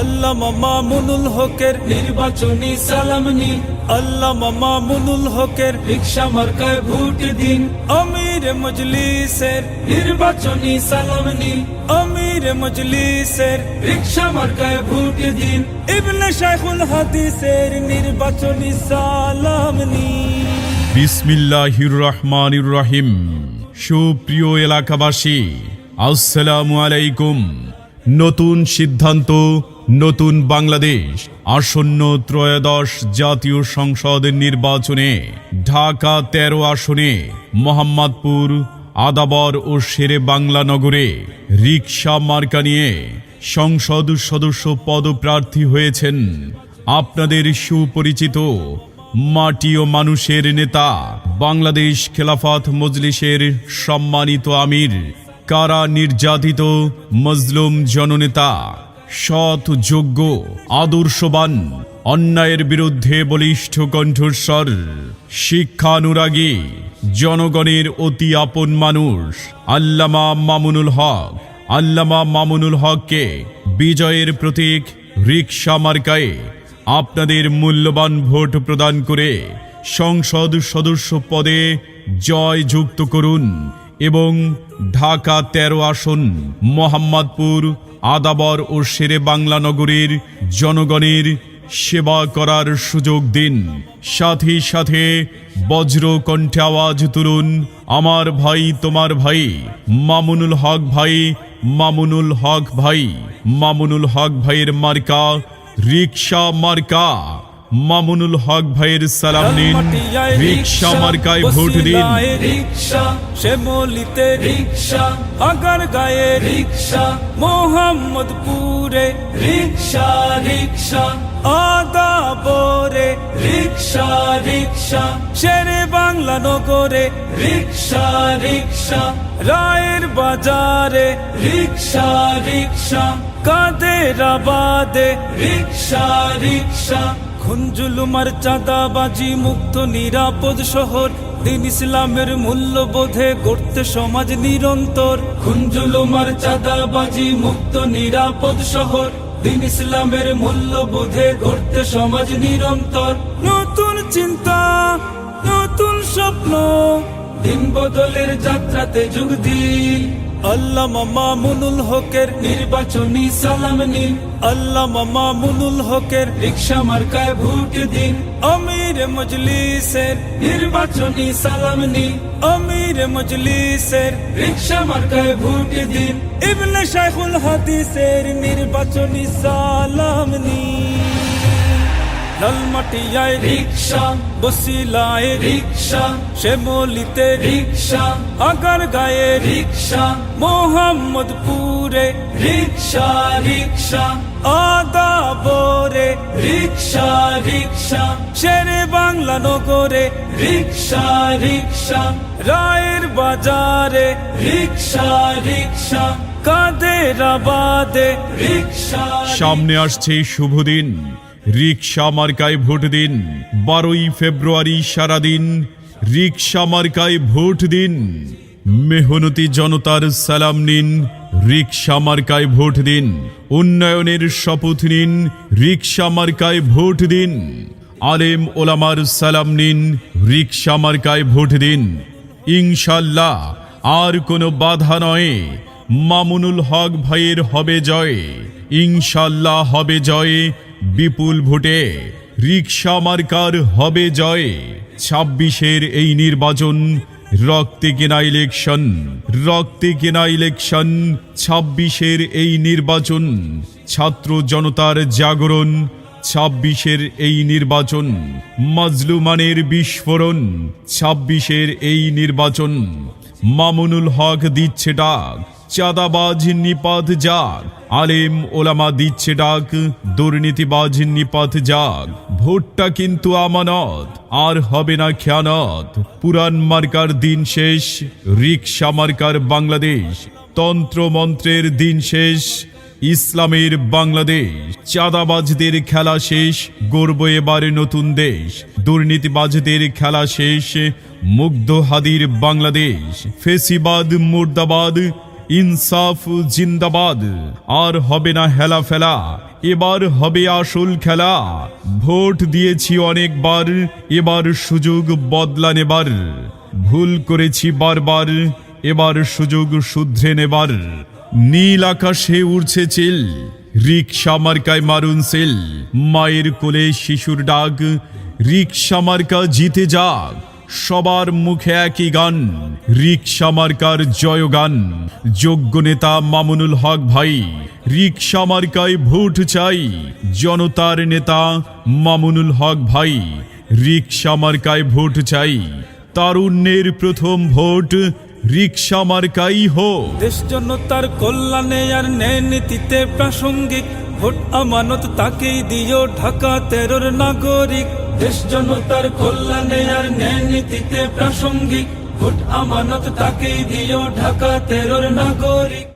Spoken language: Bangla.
আল্লাহ মামুনুল হকের নির্বাচনী সালাম নিন। আল্লাহ মামুনুল হকের রিক্সা মার্কায় ভোট দিন। আমির মজলিসের নির্বাচনী সালাম নিন। আমির মজলিসের রিক্সা মার্কায় ভোট দিন। ইবনে শাইখুল হাদিসের নির্বাচনী সালাম নি বিসমিল্লাহির রহমানির রহিম। সুপ্রিয় এলাকাবাসী, আসসালামু আলাইকুম। নতুন সিদ্ধান্ত নতুন বাংলাদেশ, আসন্ন ত্রয়োদশ জাতীয় সংসদ নির্বাচনে ঢাকা তেরো আসনে মোহাম্মদপুর, আদাবর ও শেরে বাংলা নগরে রিক্সা মার্কা নিয়ে সংসদ সদস্য পদপ্রার্থী হয়েছেন আপনাদের সুপরিচিত মাটি ও মানুষের নেতা বাংলাদেশ খেলাফত মজলিসের সম্মানিত আমির, কারা নির্যাতিত মজলুম জননেতা সৎ যোগ্য আদর্শবান, অন্যায়ের বিরুদ্ধে বলিষ্ঠ কণ্ঠস্বর, শিক্ষানুরাগী, জনগণের অতি আপন মানুষ, আল্লামা মামুনুল হক। আল্লামা মামুনুল হককে বিজয়ের প্রতীক রিক্সা মার্কায় আপনাদের মূল্যবান ভোট প্রদান করে সংসদ সদস্য পদে জয় যুক্ত করুন। এবং ঢাকা তেরো আসন, মোহাম্মদপুর, আদাবর ও শেরে বাংলা নগরীর জনগণের সেবা করার সুযোগ দিন। সাথে সাথে বজ্র কণ্ঠে আওয়াজ তুলুন আমার ভাই, তোমার ভাই, মামুনুল হক ভাই, মামুনুল হক ভাই, মামুনুল হক ভাইয়ের মার্কা রিক্সা মার্কা। মামুনুল হক ভাইয়ের সালাম নিন। রিক্সা মার্কায় ভোট দিন। রিক্সা শ্যামলিতে রিক্সা আগার গায়ে রিক্সা মোহাম্মদপুরে রিক্সা রিক্সা আদা বরে রিক্সা রিক্সা শেরে বাংলা নগরে রিক্সা রিক্সা রায়ের বাজারে রিক্সা রিক্সা কাদের আবাদে রিক্সা রিক্সা। খুঞ্জুলুমার চাঁদাবাজি, মুক্ত, নিরাপদ শহর। দিন ইসলামের মূল্যবোধে গড়তে সমাজ নিরন্তর। খুঞ্জুলুমার চাঁদাবাজি, মুক্ত, নিরাপদ শহর। দিন ইসলামের মূল্যবোধে গড়তে সমাজ নিরন্তর। নতুন চিন্তা, নতুন স্বপ্ন, দিন বদলের যাত্রাতে যোগ দিন আল্লাহ মামুনুল হকের নির্বাচনী সালাম নিন। আল্লাহ মামুনুল হকের রিক্সা মার্কায় ভোট দিন। আমির মজলিসের নির্বাচনী সালাম নিন। আমির মজলিসের রিক্সা মার্কায় ভোট দিন। ইবনে শাইখুল হাদিসের নির্বাচনী সালাম নি লালমাটিয়ায় রিক্সা। বসিলায় রিক্সা। শ্যামলিতে রিক্সা। আগার গায়ে রিক্সা। মোহাম্মদপুরে রিক্সা রিক্সা। আদা বরে রিক্সা রিক্সা। শেরে বাংলা নগরে রিক্সা রিক্সা। রায়ের বাজারে রিক্সা রিক্সা। কাদের আবাদে রিক্সা সামনে আসছে শুভ দিন রিক্সা মার্কায় ভোট দিন, বারোই ফেব্রুয়ারি সারাদিন রিক্সা মার্কায় ভোট দিন। মেহনতি জনতার সালাম নিন রিক্সা মার্কায় ভোট দিন। উন্নয়নের শপথ নিন রিক্সা মার্কায় ভোট দিন। আলেম ওলামার সালাম নিন রিক্সা মার্কায় ভোট দিন। ইনশাল্লাহ আর কোনো বাধা নয়, মামুনুল হক ভাইয়ের হবে জয়। ইনশাল্লাহ হবে জয় বিপুল ভোটে রিক্সা মার্কার হবে জয়। ছাব্বিশের এই নির্বাচন, রক্তে কেনা ইলেকশন, রক্তে কেনা ইলেকশন, ছাব্বিশের এই নির্বাচন। ছাত্র জনতার জাগরণ, ছাব্বিশের এই নির্বাচন। মজলুমানের বিস্ফোরণ, ছাব্বিশের এই নির্বাচন। মামুনুল হক দিচ্ছে ডাক চাঁদাবাজ নিপাত যাক আলেম, ওলামা দিচ্ছে ডাক, দুর্নীতিবাজ নিপাত যাক ভোটটা কিন্তু আমানত, আর হবে না খেয়ানত। পুরান মার্কার দিন শেষ রিক্সা মার্কার বাংলাদেশ। তন্ত্র মন্ত্রের দিন শেষ, ইসলামের বাংলাদেশ। চাঁদাবাজদের খেলা শেষ গর্ব এবারে নতুন দেশ। দুর্নীতিবাজদের খেলা শেষ, মুগ্ধ হাদির বাংলাদেশ। ফেসিবাদ, মুর্দাবাদ ইনসাফ জিন্দাবাদ। আর হবে না হেলা ফেলা এবার হবে আসল খেলা। ভোট দিয়েছি অনেকবার, এবার সুযোগ বদলা নেবার। ভুল করেছি বারবার, এবার সুযোগ শুধরে নেবার। নীল আকাশে উড়ছে চিল রিক্সা মার্কায় মারুন সেল। মায়ের কোলে শিশুর ডাক রিক্সা মার্কা জিতে যাক। সবার মুখে একই গান রিক্সা মার্কার জয়গান যোগ্য নেতা মামুনুল হক ভাই রিক্সা মার্কায় ভোট চাই। জনতার নেতা মামুনুল হক ভাই রিক্সা মার্কায় ভোট চাই। তারুণ্যের প্রথম ভোট রিক্সা মার্কাই হোক। দেশ জনতার কল্যাণে আর ন্যায় নীতিতে প্রাসঙ্গিক, ভোট আমানত তাকেই দিও ঢাকা তেরোর নাগরিক। দেশ জনতার কল্যাণে আর ন্যায় নীতিতে প্রাসঙ্গিক ভোট আমানত তাকেই দিও ঢাকা তেরোর নাগরিক।